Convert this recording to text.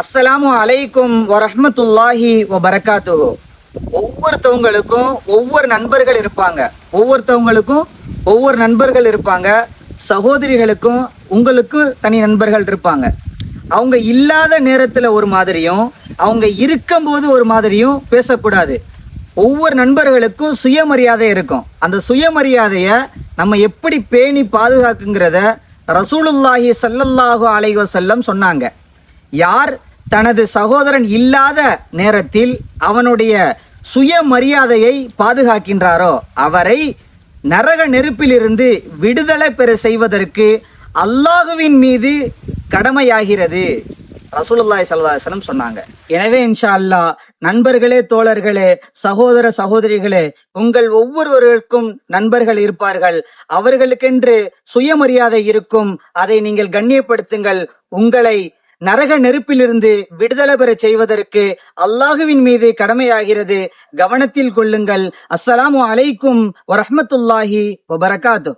அஸ்ஸலாமு அலைக்கும் வரஹமத்துல்லாஹி வரகாத்து ஒவ்வொருத்தவங்களுக்கும் ஒவ்வொரு நண்பர்கள் இருப்பாங்க. ஒவ்வொருத்தவங்களுக்கும் ஒவ்வொரு நண்பர்கள் இருப்பாங்க. சகோதரிகளுக்கும் உங்களுக்கு தனி நண்பர்கள் இருப்பாங்க. அவங்க இல்லாத நேரத்துல ஒரு மாதிரியும் அவங்க இருக்கும்போது ஒரு மாதிரியும் பேசக்கூடாது. ஒவ்வொரு நண்பர்களுக்கும் சுயமரியாதை இருக்கும். அந்த சுயமரியாதைய நம்ம எப்படி பேணி பாதுகாக்குங்கிறத ரசூலுல்லாஹி சல்லல்லாஹு அலைவசல்லம் சொன்னாங்க. யார் தனது சகோதரன் இல்லாத நேரத்தில் அவனுடைய சுயமரியாதையை பாதுகாக்கின்றாரோ அவரை நரக நெருப்பிலிருந்து விடுதலை பெற செய்வதற்கு அல்லாஹுவின் மீது கடமையாகிறது. ரசூலுல்லாய் ஸல்லல்லாஹு சொன்னாங்க. எனவே இன்ஷா அல்லாஹ் நண்பர்களே தோழர்களே சகோதர சகோதரிகளே உங்கள் ஒவ்வொருவருக்கும் நண்பர்கள் இருப்பார்கள். அவர்களுக்கென்று சுயமரியாதை இருக்கும். அதை நீங்கள் கண்ணியப்படுத்துங்கள். உங்களை நரக நெருப்பிலிருந்து விடுதலை பெற செய்வதற்கு அல்லாஹுவின் மீது கடமையாகிறது. கவனத்தில் கொள்ளுங்கள். அஸ்ஸலாமு அலைக்கும் வரஹமத்துல்லாஹி வபரகாத்து.